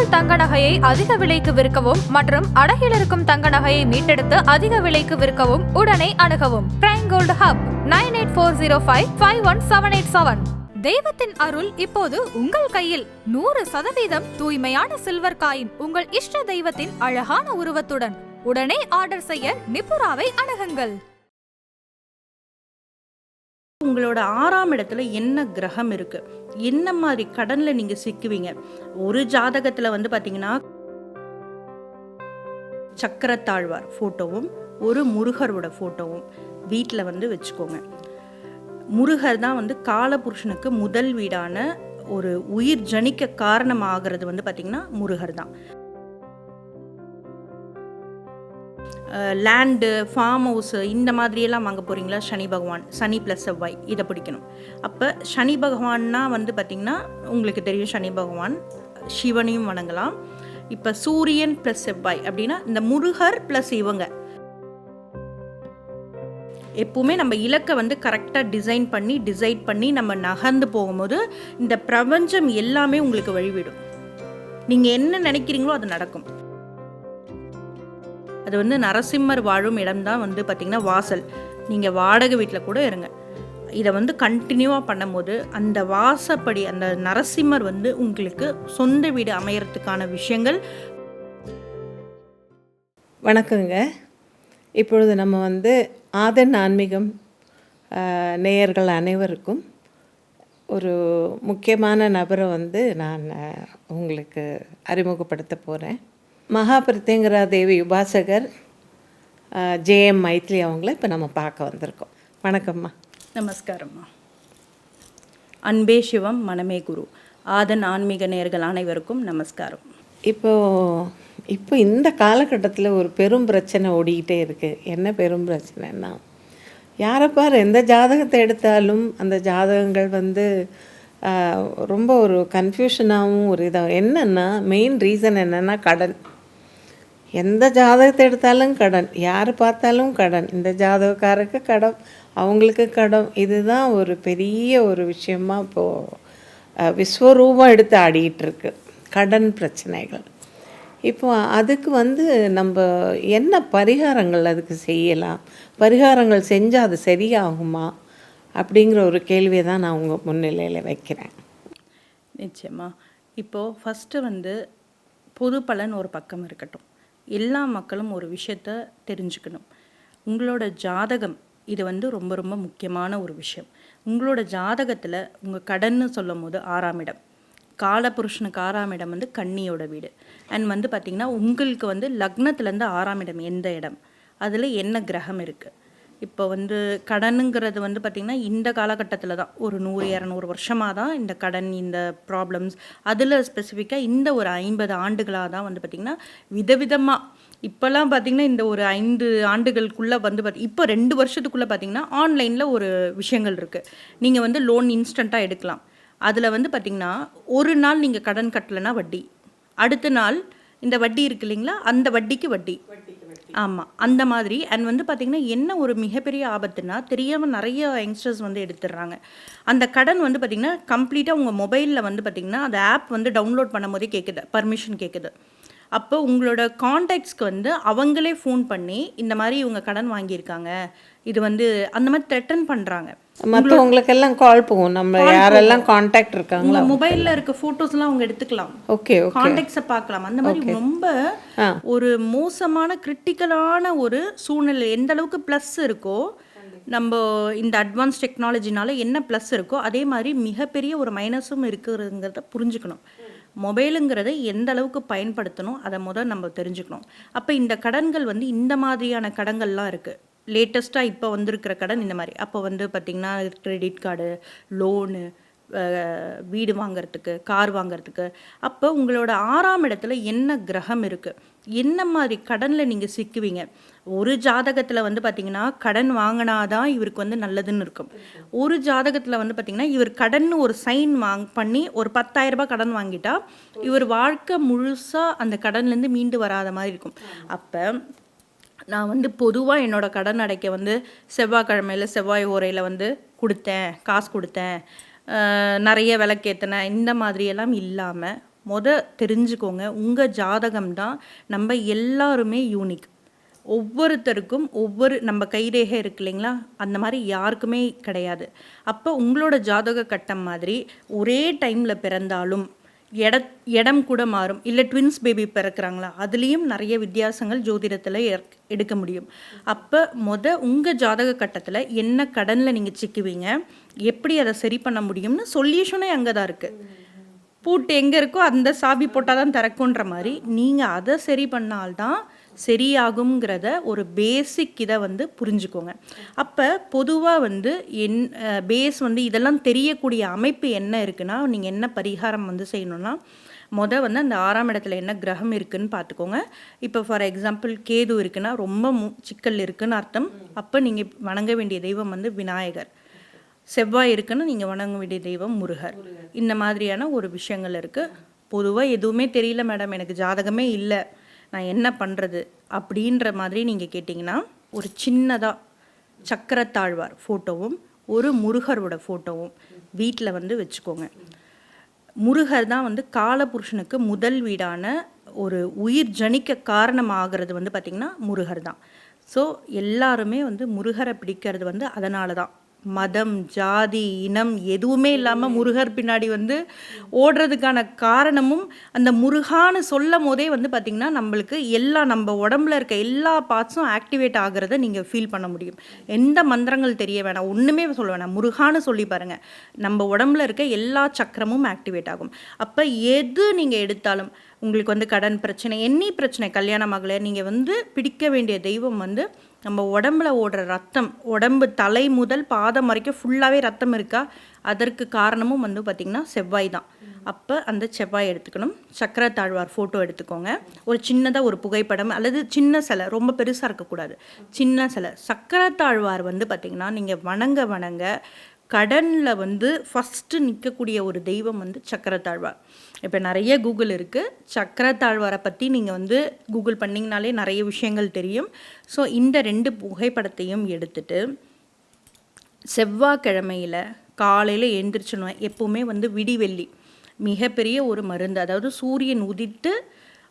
உங்கள் தங்க நகையை அதிக விலைக்கு விற்கவும் மற்றும் அடகில் இருக்கும் தங்க நகையை மீட்டெடுத்து அதிக விலைக்கு விற்கவும் உடனே அணுகவும். Prime gold hub nine eight four zero five five one seven eight seven தெய்வத்தின் அருள் இப்போது உங்கள் கையில். நூறு சதவீதம் தூய்மையான சில்வர் காயின் உங்கள் இஷ்ட தெய்வத்தின் அழகான உருவத்துடன். உடனே ஆர்டர் செய்ய நிபுராவை அணுகுங்கள். உங்களோட ஆறாம் இடத்துல என்ன கிரகம் இருக்கு? என்ன மாதிரி கடன்ல நீங்க சிக்குவீங்க? ஒரு ஜாதகத்துல வந்து பாத்தீங்கன்னா சக்கரத்தாழ்வார் ஃபோட்டோவும் ஒரு முருகரோட ஃபோட்டோவும் வீட்டில் வந்து வச்சுக்கோங்க. முருகர் தான் வந்து காலபுருஷனுக்கு முதல் வீடான ஒரு உயிர் ஜனிக்க காரணமாகிறது வந்து பார்த்திங்கன்னா முருகர் தான். லேண்டு ஃபார்ம் ஹவுஸு இந்த மாதிரியெல்லாம் வாங்க போகிறீங்களா சனி பகவான் சனி ப்ளஸ் செவ்வாய் இதை பிடிக்கணும். அப்போ சனி பகவான்னா வந்து பார்த்திங்கன்னா உங்களுக்கு தெரியும் சனி பகவான் சிவனையும் வணங்கலாம். இப்போ சூரியன் ப்ளஸ் செவ்வாய் அப்படின்னா இந்த முருகர் ப்ளஸ் இவங்க. எப்பவுமே நம்ம இலக்கை வந்து கரெக்டாக டிசைன் பண்ணி டிசைட் பண்ணி நம்ம நகர்ந்து போகும்போது இந்த பிரபஞ்சம் எல்லாமே உங்களுக்கு வழிவிடும். நீங்கள் என்ன நினைக்கிறீங்களோ அது நடக்கும். அது வந்து நரசிம்மர் வாழும் இடம் தான் வந்து பார்த்திங்கன்னா வாசல். நீங்கள் வாடகை வீட்டில் கூட இருங்க. இதை வந்து கண்டினியூவாக பண்ணும்போது அந்த வாசப்படி அந்த நரசிம்மர் வந்து உங்களுக்கு சொந்த வீடு அமையறதுக்கான விஷயங்கள் வணக்கங்க. இப்பொழுது நம்ம வந்து ஆதன் ஆன்மீகம் நேயர்கள் அனைவருக்கும் ஒரு முக்கியமான நபரை வந்து நான் உங்களுக்கு அறிமுகப்படுத்த போகிறேன் மகாபிரத்யங்கரா தேவி உபாசகர் ஜேஎம் மைத்லி அவங்கள இப்போ நம்ம பார்க்க வந்திருக்கோம். வணக்கம்மா. நமஸ்காரம்மா. அன்பே சிவம் மனமே குரு. ஆதன் ஆன்மீக நேர்கள் அனைவருக்கும் நமஸ்காரம். இப்போ இப்போ இந்த காலகட்டத்தில் ஒரு பெரும் பிரச்சனை ஓடிக்கிட்டே இருக்குது என்ன பெரும் பிரச்சனைன்னா யாரை பாரு எந்த ஜாதகத்தை எடுத்தாலும் அந்த ஜாதகங்கள் வந்து ரொம்ப ஒரு கன்ஃபியூஷனாகவும் ஒரு இதாக என்னென்னா மெயின் ரீசன் என்னென்னா கடன் எந்த ஜாதகத்தை எடுத்தாலும் கடன். யார் பார்த்தாலும் கடன். இந்த ஜாதகக்காரருக்கு கடன். அவங்களுக்கு கடன். இதுதான் ஒரு பெரிய ஒரு விஷயமா இப்போது விஸ்வரூபம் எடுத்து ஆடிக்கிட்டுருக்கு. கடன் பிரச்சனைகள். இப்போ அதுக்கு வந்து நம்ம என்ன பரிகாரங்கள் அதுக்கு செய்யலாம்? பரிகாரங்கள் செஞ்சால் அது சரியாகுமா? அப்படிங்கிற ஒரு கேள்வியை தான் நான் உங்கள் முன்னிலையில் வைக்கிறேன். நிச்சயமாக இப்போது ஃபஸ்ட்டு வந்து பொது பலன் ஒரு பக்கம் இருக்கட்டும். எல்லா மக்களும் ஒரு விஷயத்த தெரிஞ்சுக்கணும். உங்களோட ஜாதகம் இது வந்து ரொம்ப ரொம்ப முக்கியமான ஒரு விஷயம். உங்களோட ஜாதகத்தில் உங்கள் கடன்னு சொல்லும் போது ஆறாம் இடம். காலபுருஷனுக்கு ஆறாம் இடம் வந்து கன்னியோட வீடு. அண்ட் வந்து பார்த்திங்கன்னா உங்களுக்கு வந்து லக்னத்துலேருந்து ஆறாம் இடம் எந்த இடம்? அதில் என்ன கிரகம் இருக்குது இப்போ வந்து கடனுங்கிறது வந்து பார்த்திங்கன்னா இந்த காலகட்டத்தில் தான். ஒரு நூறு இரநூறு வருஷமாக தான் இந்த கடன் இந்த ப்ராப்ளம்ஸ் அதில் ஸ்பெசிஃபிக்காக இந்த ஒரு ஐம்பது ஆண்டுகளாக தான் வந்து பார்த்திங்கன்னா விதவிதமாக இப்போல்லாம் பார்த்திங்கன்னா இந்த ஒரு ஐந்து ஆண்டுகளுக்குள்ளே வந்து பார்த்தி இப்போ ரெண்டு வருஷத்துக்குள்ளே பார்த்திங்கன்னா ஆன்லைனில் ஒரு விஷயங்கள் இருக்குது நீங்கள் வந்து லோன் இன்ஸ்டண்ட்டாக எடுக்கலாம். அதில் வந்து பார்த்திங்கன்னா ஒரு நாள் நீங்கள் கடன் கட்டலைன்னா வட்டி. அடுத்த நாள் இந்த வட்டி இருக்கு இல்லைங்களா? அந்த வட்டிக்கு வட்டி. ஆமாம் அந்த மாதிரி. அண்ட் வந்து பார்த்திங்கன்னா என்ன ஒரு மிகப்பெரிய ஆபத்துனா தெரியாமல் நிறைய யங்ஸ்டர்ஸ் வந்து எடுத்துடுறாங்க. அந்த கடன் வந்து பார்த்திங்கன்னா கம்ப்ளீட்டாக உங்கள் மொபைலில் வந்து பார்த்திங்கன்னா அந்த ஆப் வந்து டவுன்லோட் பண்ணும் போதே கேட்குது பர்மிஷன் கேட்குது அப்போ உங்களோட காண்டாக்ட்ஸ்க்கு வந்து அவங்களே ஃபோன் பண்ணி இந்த மாதிரி இவங்க கடன் வாங்கியிருக்காங்க இது வந்து அந்த மாதிரி த்ரெட்டன் பண்ணுறாங்க மற்றவங்களுக்கெல்லாம் கால் போகும். நம்ம யாரெல்லாம் காண்டாக்ட் இருக்காங்களோ. மொபைலில் இருக்க ஃபோட்டோஸ்லாம் அவங்க எடுத்துக்கலாம். ஓகே கான்டாக்ட்ஸை பார்க்கலாம். அந்த மாதிரி ரொம்ப ஒரு மோசமான கிரிட்டிக்கலான ஒரு சூழ்நிலை. எந்த அளவுக்கு ப்ளஸ் இருக்கோ நம்ம இந்த அட்வான்ஸ் டெக்னாலஜினால என்ன ப்ளஸ் இருக்கோ அதே மாதிரி மிகப்பெரிய ஒரு மைனஸும் இருக்குங்கிறத புரிஞ்சுக்கணும். மொபைலுங்கிறத எந்த அளவுக்கு பயன்படுத்தணும் அதை முதல் நம்ம தெரிஞ்சுக்கணும். அப்போ இந்த கடன்கள் வந்து இந்த மாதிரியான கடன்கள்லாம் இருக்குது லேட்டஸ்ட்டாக இப்போ வந்திருக்கிற கடன் இந்த மாதிரி. அப்போ வந்து பார்த்திங்கன்னா கிரெடிட் கார்டு லோனு வீடு வாங்குறதுக்கு கார் வாங்குறதுக்கு. அப்போ உங்களோட ஆறாம் இடத்துல என்ன கிரகம் இருக்குது என்ன மாதிரி கடனில் நீங்கள் சிக்குவீங்க? ஒரு ஜாதகத்தில் வந்து பார்த்தீங்கன்னா கடன் வாங்கினாதான் இவருக்கு வந்து நல்லதுன்னு இருக்கும். ஒரு ஜாதகத்தில் வந்து பார்த்தீங்கன்னா இவர் கடன் ஒரு சைன் வாங் பண்ணி ஒரு 10000 ரூபாய் கடன் வாங்கிட்டா இவர் வாழ்க்கை முழுசாக அந்த கடன்லேருந்து மீண்டு வராத மாதிரி இருக்கும். அப்போ நான் வந்து பொதுவாக என்னோட கடன் அடைக்க வந்து செவ்வாய்க்கிழமையில் செவ்வாய் ஓரையில் வந்து கொடுத்தேன் காசு கொடுத்தேன். நிறைய விளக்கேற்றினேன் இந்த மாதிரியெல்லாம் இல்லாமல் மொத தெரிஞ்சுக்கோங்க உங்கள் ஜாதகம் தான் நம்ம எல்லாருமே யூனிக் ஒவ்வொருத்தருக்கும் ஒவ்வொரு நம்ம கைரேகை இருக்கு இல்லைங்களா? அந்த மாதிரி யாருக்குமே கிடையாது. அப்போ உங்களோட ஜாதக கட்டம் மாதிரி ஒரே டைமில் பிறந்தாலும் இட இடம் கூட மாறும். இல்லை ட்வின்ஸ் பேபி பிறக்கிறாங்களா? அதுலேயும் நிறைய வித்தியாசங்கள் ஜோதிடத்தில் எடுக்க முடியும். அப்போ மொத உங்கள் ஜாதக கட்டத்தில் என்ன கடனில் நீங்கள் சிக்குவீங்க? எப்படி அதை சரி பண்ண முடியும்னு சொல்யூஷனே அங்கே தான் இருக்குது பூட்டு எங்கே இருக்கோ அந்த சாவி போட்டால் தான் திறக்குன்ற மாதிரி நீங்கள் அதை சரி பண்ணால்தான் சரியாகுங்கிறத ஒரு பேசிக் இதை வந்து புரிஞ்சுக்கோங்க. அப்போ பொதுவாக வந்து என் பேஸ் வந்து இதெல்லாம் தெரியக்கூடிய அமைப்பு என்ன இருக்குன்னா நீங்கள் என்ன பரிகாரம் வந்து செய்யணும்னா மொதல் வந்து அந்த ஆறாம் இடத்துல என்ன கிரகம் இருக்குதுன்னு பார்த்துக்கோங்க இப்போ ஃபார் எக்ஸாம்பிள் கேது இருக்குன்னா ரொம்ப மு- சிக்கல் இருக்குதுன்னு அர்த்தம். அப்போ நீங்கள் வணங்க வேண்டிய தெய்வம் வந்து விநாயகர். செவ்வாய் இருக்குன்னு நீங்கள் வணங்க வேண்டிய தெய்வம் முருகர். இந்த மாதிரியான ஒரு விஷயங்கள் இருக்குது பொதுவாக எதுவுமே தெரியல மேடம். எனக்கு ஜாதகமே இல்லை. நான் என்ன பண்ணுறது அப்படின்ற மாதிரி நீங்கள் கேட்டிங்கன்னா ஒரு சின்னதாக சக்கரத்தாழ்வார் ஃபோட்டோவும் ஒரு முருகரோட ஃபோட்டோவும் வீட்டில் வந்து வச்சுக்கோங்க. முருகர் தான் வந்து காலபுருஷனுக்கு முதல் வீடான ஒரு உயிர் ஜனிக்க காரணமாகிறது வந்து பார்த்திங்கன்னா முருகர் தான். ஸோ எல்லாருமே வந்து முருகரை பிடிக்கிறது வந்து அதனால தான் மதம் ஜாதி இனம் எதுவுமே இல்லாமல் முருகர் பின்னாடி வந்து ஓடுறதுக்கான காரணமும் அந்த முருகான்னு சொல்லும் போதே வந்து பார்த்திங்கன்னா நம்மளுக்கு எல்லா நம்ம உடம்புல இருக்க எல்லா பார்ட்ஸும் ஆக்டிவேட் ஆகிறத நீங்கள் ஃபீல் பண்ண முடியும். எந்த மந்திரங்கள் தெரிய வேணாம் ஒன்றுமே சொல்ல வேணாம். முருகான்னு சொல்லி பாருங்கள் நம்ம உடம்புல இருக்க எல்லா சக்கரமும் ஆக்டிவேட் ஆகும். அப்போ எது நீங்கள் எடுத்தாலும் உங்களுக்கு வந்து கடன் பிரச்சனை என்னி பிரச்சனை கல்யாணம் ஆகலை நீங்கள் வந்து பிடிக்க வேண்டிய தெய்வம் வந்து நம்ம உடம்புல ஓடுற ரத்தம் உடம்பு தலை முதல் பாதம் வரைக்கும் ஃபுல்லாகவே ரத்தம் இருக்கா? அதற்கு காரணமும் வந்து பார்த்திங்கன்னா செவ்வாய் தான். அப்போ அந்த செவ்வாய் எடுத்துக்கணும். சக்கர தாழ்வார் ஃபோட்டோ எடுத்துக்கோங்க. ஒரு சின்னதாக ஒரு புகைப்படம் அல்லது சின்ன சிலை ரொம்ப பெருசாக இருக்கக்கூடாது. சின்ன சிலை. சக்கர தாழ்வார் வந்து பார்த்திங்கன்னா நீங்கள் வணங்க வணங்க கடனில் வந்து ஃபஸ்ட்டு நிற்கக்கூடிய ஒரு தெய்வம் வந்து சக்கரத்தாழ்வார் இப்போ நிறைய கூகுள் இருக்குது சக்கரத்தாழ்வாரை பற்றி நீங்கள் வந்து கூகுள் பண்ணிங்கனாலே நிறைய விஷயங்கள் தெரியும். ஸோ இந்த ரெண்டு புகைப்படத்தையும் எடுத்துட்டு செவ்வாய்க்கிழமையில் காலையில் எழுந்திரிச்சணும் எப்போவுமே வந்து விடிவெள்ளி மிகப்பெரிய ஒரு மருந்து. அதாவது சூரியன் உதித்து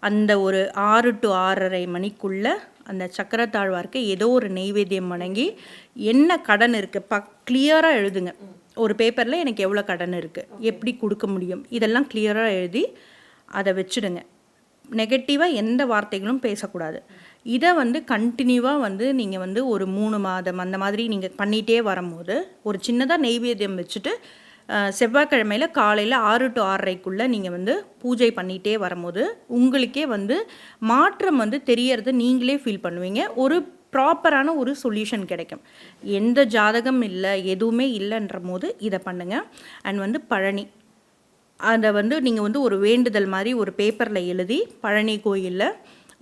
அந்த ஒரு ஆறு டு ஆறரை மணிக்குள்ள அந்த சக்கரத்தாழ்வார்க்கு ஏதோ ஒரு நெய்வேத்தியம் வணங்கி என்ன கடன் இருக்குது ப கிளியராக எழுதுங்க. ஒரு பேப்பரில் எனக்கு எவ்வளோ கடன் இருக்குது எப்படி கொடுக்க முடியும்? இதெல்லாம் கிளியராக எழுதி அதை வச்சுடுங்க. நெகட்டிவாக எந்த வார்த்தைகளும் பேசக்கூடாது. இதை வந்து கண்டினியூவாக வந்து நீங்கள் வந்து ஒரு மூணு மாதம் அந்த மாதிரி நீங்கள் பண்ணிகிட்டே வரும்போது ஒரு சின்னதாக நெய்வேத்தியம் வச்சுட்டு செவ்வாய்க்கிழமையில் காலையில் ஆறு டு ஆறரைக்குள்ளே நீங்கள் வந்து பூஜை பண்ணிகிட்டே வரும்போது உங்களுக்கே வந்து மாற்றம் வந்து தெரியறத நீங்களே ஃபீல் பண்ணுவீங்க. ஒரு ப்ராப்பரான ஒரு சொல்யூஷன் கிடைக்கும். எந்த ஜாதகம் இல்லை எதுவுமே இல்லைன்ற போது இதை பண்ணுங்கள் அண்ட் வந்து பழனி. அதை வந்து நீங்கள் வந்து ஒரு வேண்டுதல் மாதிரி ஒரு பேப்பரில் எழுதி பழனி கோயிலில்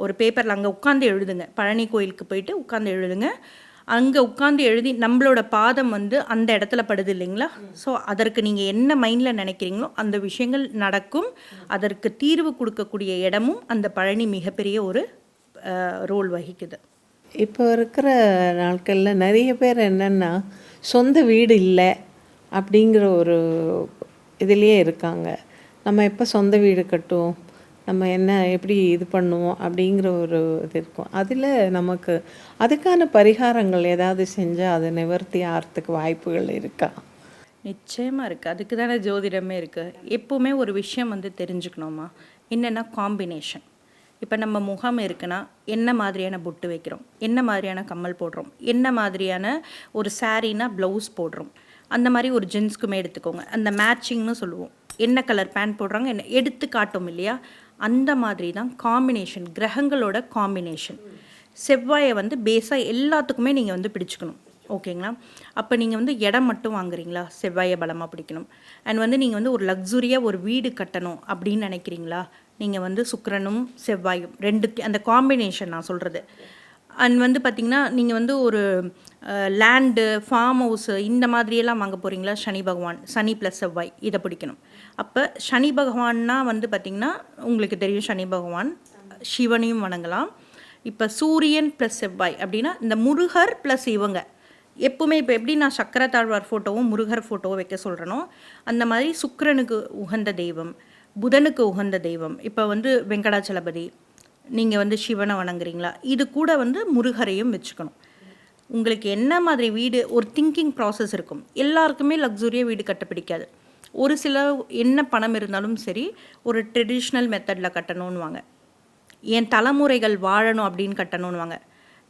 ஒரு பேப்பரில் அங்கே உட்காந்து எழுதுங்க. பழனி கோயிலுக்கு போயிட்டு உட்காந்து எழுதுங்க. அங்கே உட்காந்து எழுதி நம்மளோட பாதம் வந்து அந்த இடத்துல படுது இல்லைங்களா? ஸோ அதற்கு நீங்கள் என்ன மைண்டில் நினைக்கிறீங்களோ அந்த விஷயங்கள் நடக்கும். அதற்கு தீர்வு கொடுக்கக்கூடிய இடமும் அந்த பழனி மிகப்பெரிய ஒரு ரோல் வகிக்குது. இப்போ இருக்கிற நாட்களில் நிறைய பேர் என்னென்னா சொந்த வீடு இல்லை அப்படிங்கிற ஒரு இதுலேயே இருக்காங்க. நம்ம எப்போ சொந்த வீடு கட்டுவோம்? நம்ம என்ன எப்படி இது பண்ணுவோம்? அப்படிங்கிற ஒரு இது இருக்கும். அதில் நமக்கு அதுக்கான பரிகாரங்கள் ஏதாவது செஞ்சால் அது நிவர்த்தி ஆகிறதுக்கு வாய்ப்புகள் இருக்கா? நிச்சயமாக இருக்குது அதுக்கு தானே ஜோதிடமே இருக்குது எப்போவுமே ஒரு விஷயம் வந்து தெரிஞ்சுக்கணுமா? என்னென்னா காம்பினேஷன் இப்போ நம்ம முகம் இருக்குன்னா என்ன மாதிரியான பொட்டு வைக்கிறோம்? என்ன மாதிரியான கம்மல் போடுறோம்? என்ன மாதிரியான ஒரு சாரீனா ப்ளவுஸ் போடுறோம்? அந்த மாதிரி ஒரு ஜென்ஸ்க்குமே எடுத்துக்கோங்க. அந்த மேட்சிங்னு சொல்லுவோம். என்ன கலர் பேண்ட் போடுறாங்க? என்ன எடுத்து காட்டும் இல்லையா? அந்த மாதிரி தான் காம்பினேஷன் கிரகங்களோட காம்பினேஷன் செவ்வாயை வந்து பேஸாக எல்லாத்துக்குமே நீங்கள் வந்து பிடிச்சிக்கணும். ஓகேங்களா அப்போ நீங்கள் வந்து இடம் மட்டும் வாங்குறீங்களா? செவ்வாயை பலமாக பிடிக்கணும். அண்ட் வந்து நீங்கள் வந்து ஒரு லக்ஸுரியாக ஒரு வீடு கட்டணும் அப்படின்னு நினைக்கிறீங்களா? நீங்கள் வந்து சுக்கரனும் செவ்வாயும் ரெண்டு அந்த காம்பினேஷன் நான் சொல்கிறது அண்ட் வந்து பார்த்திங்கன்னா நீங்கள் வந்து ஒரு லேண்டு ஃபார்ம் ஹவுஸு இந்த மாதிரியெல்லாம் வாங்க போகிறீங்களா சனி பகவான் சனி ப்ளஸ் செவ்வாய் இதை பிடிக்கணும். அப்போ சனி பகவான்னா வந்து பார்த்திங்கன்னா உங்களுக்கு தெரியும் சனி பகவான் சிவனையும் வணங்கலாம். இப்போ சூரியன் ப்ளஸ் செவ்வாய் அப்படின்னா இந்த முருகர் ப்ளஸ் இவங்க. எப்பவுமே இப்போ எப்படி நான் சக்கரத்தாழ்வார் ஃபோட்டோவும் முருகர் ஃபோட்டோவும் வைக்க சொல்கிறேனோ அந்த மாதிரி சுக்கரனுக்கு உகந்த தெய்வம். புதனுக்கு உகந்த தெய்வம். இப்போ வந்து வெங்கடாச்சலபதி நீங்கள் வந்து சிவனை வணங்குறீங்களா? இது கூட வந்து முருகரையும் வச்சுக்கணும். உங்களுக்கு என்ன மாதிரி வீடு ஒரு திங்கிங் ப்ராசஸ் இருக்கும். எல்லாருக்குமே லக்ஸுரியாக வீடு கட்ட பிடிக்காது. ஒரு சில என்ன பணம் இருந்தாலும் சரி ஒரு ட்ரெடிஷ்னல் மெத்தடில் கட்டணும்னுவாங்க. என் தலைமுறைகள் வாழணும் அப்படின்னு கட்டணும்னுவாங்க.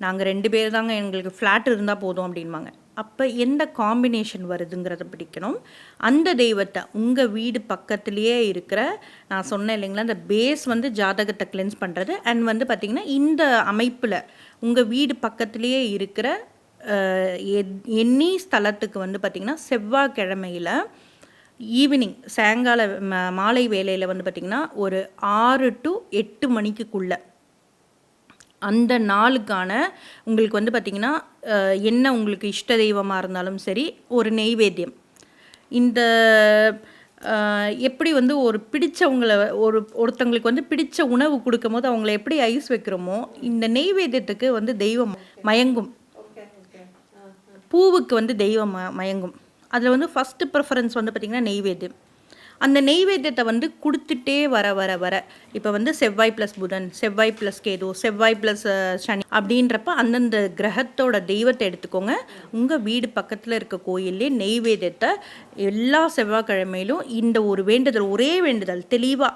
நாங்கள் ரெண்டு பேர் தாங்க எங்களுக்கு ஃப்ளாட் இருந்தால் போதும் அப்படின்வாங்க அப்போ எந்த காம்பினேஷன் வருதுங்கிறத பிடிக்கணும். அந்த தெய்வத்தை உங்கள் வீடு பக்கத்துலேயே இருக்கிற நான் சொன்னேன் இல்லைங்களா அந்த பேஸ் வந்து ஜாதகத்தை கிளென்ஸ் பண்ணுறது அண்ட் வந்து பார்த்திங்கன்னா இந்த அமைப்பில் உங்கள் வீடு பக்கத்துலேயே இருக்கிற எண்ணி ஸ்தலத்துக்கு வந்து பார்த்திங்கன்னா செவ்வாய்க்கிழமையில் ஈவினிங் சாயங்கால மாலை வேலையில் வந்து பார்த்திங்கன்னா ஒரு ஆறு டு எட்டு மணிக்குள்ளே அந்த நாளுக்கான உங்களுக்கு வந்து பார்த்திங்கன்னா என்ன உங்களுக்கு இஷ்ட தெய்வமாக இருந்தாலும் சரி ஒரு நெய்வேத்தியம். இந்த எப்படி வந்து ஒரு பிடித்தவங்களை ஒரு ஒருத்தவங்களுக்கு வந்து பிடிச்ச உணவு கொடுக்கும் போது அவங்கள எப்படி ஐஸ் வைக்கிறோமோ இந்த நெய்வேத்தியத்துக்கு வந்து தெய்வம் மயங்கும். பூவுக்கு வந்து தெய்வம் மயங்கும். அதில் வந்து ஃபஸ்ட்டு ப்ரிஃபரன்ஸ் வந்து பார்த்திங்கன்னா நெய்வேத்தியம். அந்த நெய்வேத்தியத்தை வந்து கொடுத்துட்டே வர வர வர. இப்போ வந்து செவ்வாய் ப்ளஸ் புதன் செவ்வாய் ப்ளஸ் கேது செவ்வாய் ப்ளஸ் சனி அப்படின்றப்ப அந்தந்த கிரகத்தோட தெய்வத்தை எடுத்துக்கோங்க. உங்கள் வீடு பக்கத்தில் இருக்க கோயிலே நெய்வேத்தியத்தை எல்லா செவ்வாய்க்கிழமையிலும் இந்த ஒரு வேண்டுதல் ஒரே வேண்டுதல் தெளிவாக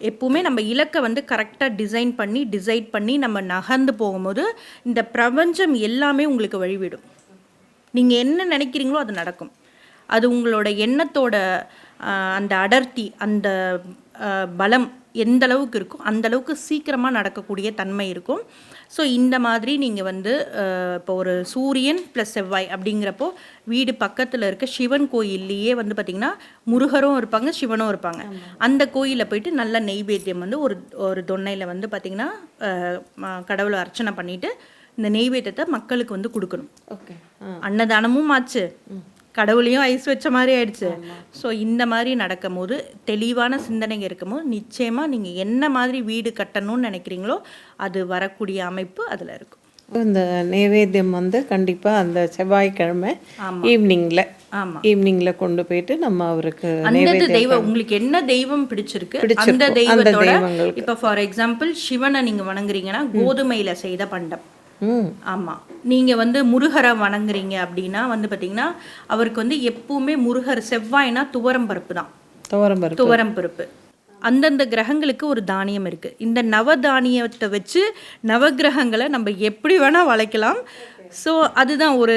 எப்பவுமே நம்ம இலக்கை வந்து கரெக்டாக டிசைன் பண்ணி டிசைட் பண்ணி நம்ம நகர்ந்து போகும்போது இந்த பிரபஞ்சம் எல்லாமே உங்களுக்கு வழிவிடும். நீங்கள் என்ன நினைக்கிறீங்களோ அது நடக்கும். அது உங்களோட எண்ணத்தோட அந்த அடர்த்தி அந்த பலம் எந்த அளவுக்கு இருக்கோ அந்த அளவுக்கு சீக்கிரமாக நடக்கக்கூடிய தன்மை இருக்கும். ஸோ இந்த மாதிரி நீங்கள் வந்து இப்போ ஒரு சூரியன் ப்ளஸ் செவ்வாய் அப்படிங்கிறப்போ வீடு பக்கத்தில் இருக்க சிவன் கோயில்லையே வந்து பார்த்திங்கன்னா முருகரும் இருப்பாங்க சிவனும் இருப்பாங்க. அந்த கோயிலில் போயிட்டு நல்ல நெய்வேத்தியம் வந்து ஒரு ஒரு தொன்னையில் வந்து பார்த்திங்கன்னா கடவுளை அர்ச்சனை பண்ணிவிட்டு இந்த நெய்வேத்தியத்தை மக்களுக்கு வந்து கொடுக்கணும். ஓகே அன்னதானமும் ஆச்சு. கடவுளையும் ஐஸ் வச்ச மாதிரி ஆயிடுச்சு. ஸோ இந்த மாதிரி நடக்கும் போது தெளிவான சிந்தனைங்க இருக்கும்போது நிச்சயமாக நீங்கள் என்ன மாதிரி வீடு கட்டணும்னு நினைக்கிறீங்களோ அது வரக்கூடிய அமைப்பு அதில் இருக்கும். இந்த நைவேத்தியம் வந்து கண்டிப்பாக அந்த செவ்வாய்க்கிழமை ஈவினிங்கில் ஆமாம் ஈவினிங்கில் கொண்டு போயிட்டு நம்ம அவருக்கு அந்த தெய்வம் உங்களுக்கு என்ன தெய்வம் பிடிச்சிருக்கு? அந்த தெய்வத்தோட. இப்போ ஃபார் எக்ஸாம்பிள் சிவனை நீங்கள் வணங்குறீங்கன்னா கோதுமையில் செய்த பண்டம். ஆமாம் நீங்கள் வந்து முருகரை வணங்குறீங்க அப்படின்னா வந்து பார்த்தீங்கன்னா அவருக்கு வந்து எப்பவுமே முருகர் செவ்வாய்னா துவரம் பருப்பு தான். துவரம் பருப்பு. துவரம் பருப்பு. அந்தந்த கிரகங்களுக்கு ஒரு தானியம் இருக்கு. இந்த நவ தானியத்தை வச்சு நவகிரகங்களை நம்ம எப்படி வேணா வளைக்கலாம். ஸோ அதுதான் ஒரு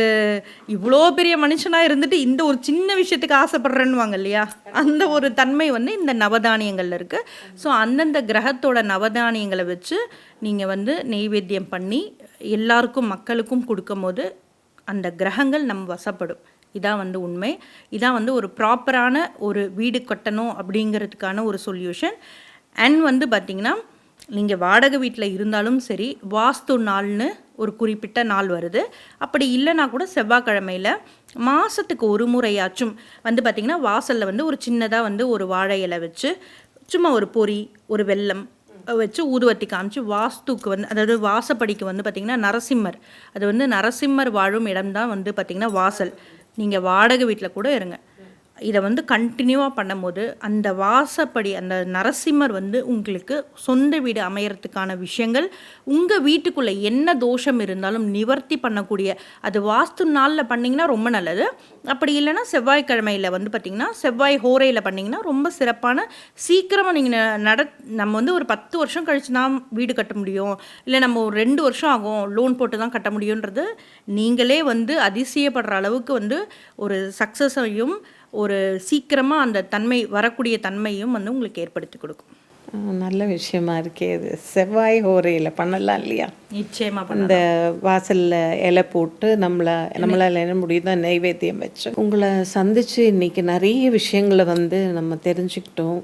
இவ்வளோ பெரிய மனுஷனாக இருந்துட்டு இந்த ஒரு சின்ன விஷயத்துக்கு ஆசைப்படுறேன்னுவாங்க இல்லையா அந்த ஒரு தன்மை வந்து இந்த நவதானியங்களில் இருக்குது ஸோ அந்தந்த கிரகத்தோட நவதானியங்களை வச்சு நீங்கள் வந்து நெய்வேத்தியம் பண்ணி எல்லாருக்கும் மக்களுக்கும் கொடுக்கும்போது அந்த கிரகங்கள் நம் வசப்படும். இதான் வந்து உண்மை. இதான் வந்து ஒரு ப்ராப்பரான ஒரு வீடு கட்டணும் அப்படிங்கிறதுக்கான ஒரு சொல்யூஷன் அண்ட் வந்து பார்த்திங்கன்னா நீங்கள் வாடகை வீட்டில் இருந்தாலும் சரி வாஸ்து நாள்னு ஒரு குறிப்பிட்ட நாள் வருது. அப்படி இல்லைனா கூட செவ்வாய்க்கிழமையில் மாதத்துக்கு ஒரு முறையாச்சும் வந்து பார்த்திங்கன்னா வாசலில் வந்து ஒரு சின்னதாக வந்து ஒரு வாழை இலை வச்சு சும்மா ஒரு பொரி ஒரு வெல்லம் வச்சு ஊதுவத்தி காமிச்சு வாஸ்துக்கு வந்து அதாவது வாசப்படிக்கு வந்து பார்த்திங்கன்னா நரசிம்மர். அது வந்து நரசிம்மர் வாழும் இடம் தான் வந்து பார்த்திங்கன்னா வாசல். நீங்கள் வாடகை வீட்டில் கூட இருங்க. இதை வந்து கண்டினியூவாக பண்ணும்போது அந்த வாசப்படி அந்த நரசிம்மர் வந்து உங்களுக்கு சொந்த வீடு அமையறதுக்கான விஷயங்கள் உங்கள் வீட்டுக்குள்ளே என்ன தோஷம் இருந்தாலும் நிவர்த்தி பண்ணக்கூடிய அது வாஸ்து நாளில் பண்ணிங்கன்னா ரொம்ப நல்லது. அப்படி இல்லைன்னா செவ்வாய்க்கிழமையில் வந்து பார்த்திங்கன்னா செவ்வாய் ஹோரையில் பண்ணிங்கன்னா ரொம்ப சிறப்பான சீக்கிரமாக நீங்கள் நட நம்ம வந்து ஒரு பத்து வருஷம் கழிச்சு தான் வீடு கட்ட முடியும். இல்லை நம்ம ஒரு ரெண்டு வருஷம் ஆகும் லோன் போட்டு தான் கட்ட முடியுன்றது நீங்களே வந்து அதிசயப்படுற அளவுக்கு வந்து ஒரு சக்ஸஸையும் ஒரு சீக்கிரமாக அந்த தன்மை வரக்கூடிய தன்மையும் வந்து உங்களுக்கு ஏற்படுத்தி கொடுக்கும். நல்ல விஷயமா இருக்கே இது. செவ்வாய் ஹோரையில் பண்ணலாம் இல்லையா? நிச்சயமாக அந்த வாசல்ல இலை போட்டு நம்மளை நம்மளால் என்ன முடியுதோ நைவேத்தியம் வச்சு. உங்களை சந்திச்சு இன்னைக்கு நிறைய விஷயங்களை வந்து நம்ம தெரிஞ்சுக்கிட்டோம்.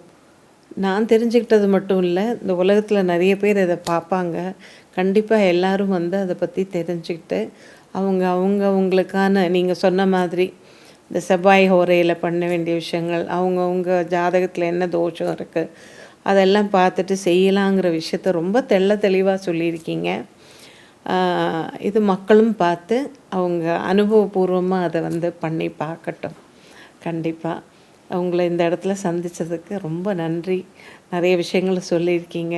நான் தெரிஞ்சுக்கிட்டது மட்டும் இல்லை இந்த உலகத்தில் நிறைய பேர் இதை பார்ப்பாங்க. கண்டிப்பாக எல்லாரும் வந்து அதை பற்றி தெரிஞ்சுக்கிட்டு அவங்க அவங்க அவங்களுக்கான நீங்கள் சொன்ன மாதிரி இந்த செவ்வாய் ஹோரையில் பண்ண வேண்டிய விஷயங்கள் அவங்கவுங்க ஜாதகத்தில் என்ன தோஷம் இருக்குது அதெல்லாம் பார்த்துட்டு செய்யலாங்கிற விஷயத்த ரொம்ப தெள்ள தெளிவாக சொல்லியிருக்கீங்க. இது மக்களும் பார்த்து அவங்க அனுபவபூர்வமாக அதை வந்து பண்ணி பார்க்கட்டும். கண்டிப்பாக அவங்கள இந்த இடத்துல சந்தித்ததுக்கு ரொம்ப நன்றி. நிறைய விஷயங்களை சொல்லியிருக்கீங்க.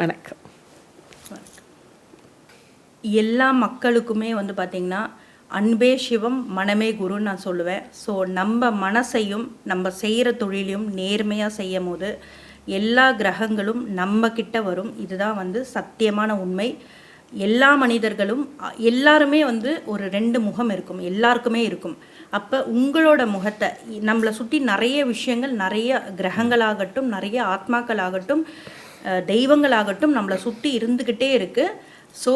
வணக்கம். எல்லா மக்களுக்குமே வந்து பார்த்திங்கன்னா அன்பே சிவம் மனமே குருன்னு நான் சொல்லுவேன். ஸோ நம்ம மனசையும் நம்ம செய்கிற தொழிலையும் நேர்மையாக செய்யும் போது எல்லா கிரகங்களும் நம்ம கிட்ட வரும். இதுதான் வந்து சத்தியமான உண்மை. எல்லா மனிதர்களும் எல்லாருமே வந்து ஒரு ரெண்டு முகம் இருக்கும். எல்லாருக்குமே இருக்கும். அப்போ உங்களோட முகத்தை நம்மளை சுற்றி நிறைய விஷயங்கள் நிறைய கிரகங்களாகட்டும் நிறைய ஆத்மாக்களாகட்டும் தெய்வங்களாகட்டும் நம்மளை சுற்றி இருந்துக்கிட்டே இருக்குது ஸோ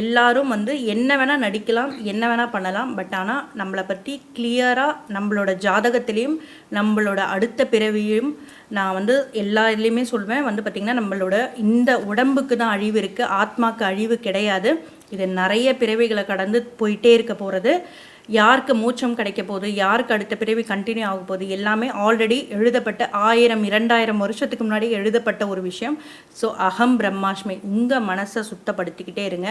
எல்லாரும் வந்து என்ன வேணால் நடிக்கலாம் என்ன வேணால் பண்ணலாம் பட் ஆனால் நம்மளை பற்றி கிளியராக நம்மளோட ஜாதகத்திலையும் நம்மளோட அடுத்த பிறவியும் நான் வந்து எல்லா இதுலேயுமே சொல்வேன். வந்து பார்த்திங்கன்னா நம்மளோட இந்த உடம்புக்கு தான் அழிவு இருக்குது ஆத்மாக்கு அழிவு கிடையாது. இது நிறைய பிறவிகளை கடந்து போயிட்டே இருக்க போகிறது யாருக்கு மூச்சம் கிடைக்க போகுது யாருக்கு அடுத்த பிறவி கண்டினியூ ஆக போகுது எல்லாமே ஆல்ரெடி எழுதப்பட்ட ஆயிரம் இரண்டாயிரம் வருஷத்துக்கு முன்னாடி எழுதப்பட்ட ஒரு விஷயம். ஸோ அகம் பிரம்மாஷ்மி உங்கள் மனசை சுத்தப்படுத்திக்கிட்டே இருங்க.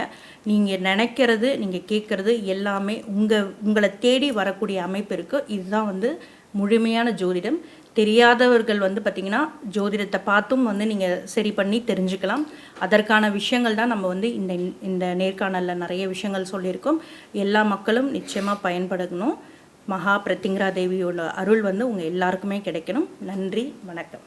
நீங்கள் நினைக்கிறது நீங்கள் கேட்குறது எல்லாமே உங்கள் உங்களை தேடி வரக்கூடிய அமைப்பு இருக்குது இதுதான் வந்து முழுமையான ஜோதிடம். தெரியாதவர்கள் வந்து பார்த்திங்கன்னா ஜோதிடத்தை பார்த்தும் வந்து நீங்கள் சரி பண்ணி தெரிஞ்சுக்கலாம். அதற்கான விஷயங்கள் தான் நம்ம வந்து இந்த இந்த நேர்காணலில் நிறைய விஷயங்கள் சொல்லியிருக்கோம். எல்லா மக்களும் நிச்சயமாக பயன்படணும். மகா பிரத்திங்கரா தேவியோட அருள் வந்து உங்கள் எல்லாருக்குமே கிடைக்கணும். நன்றி வணக்கம்.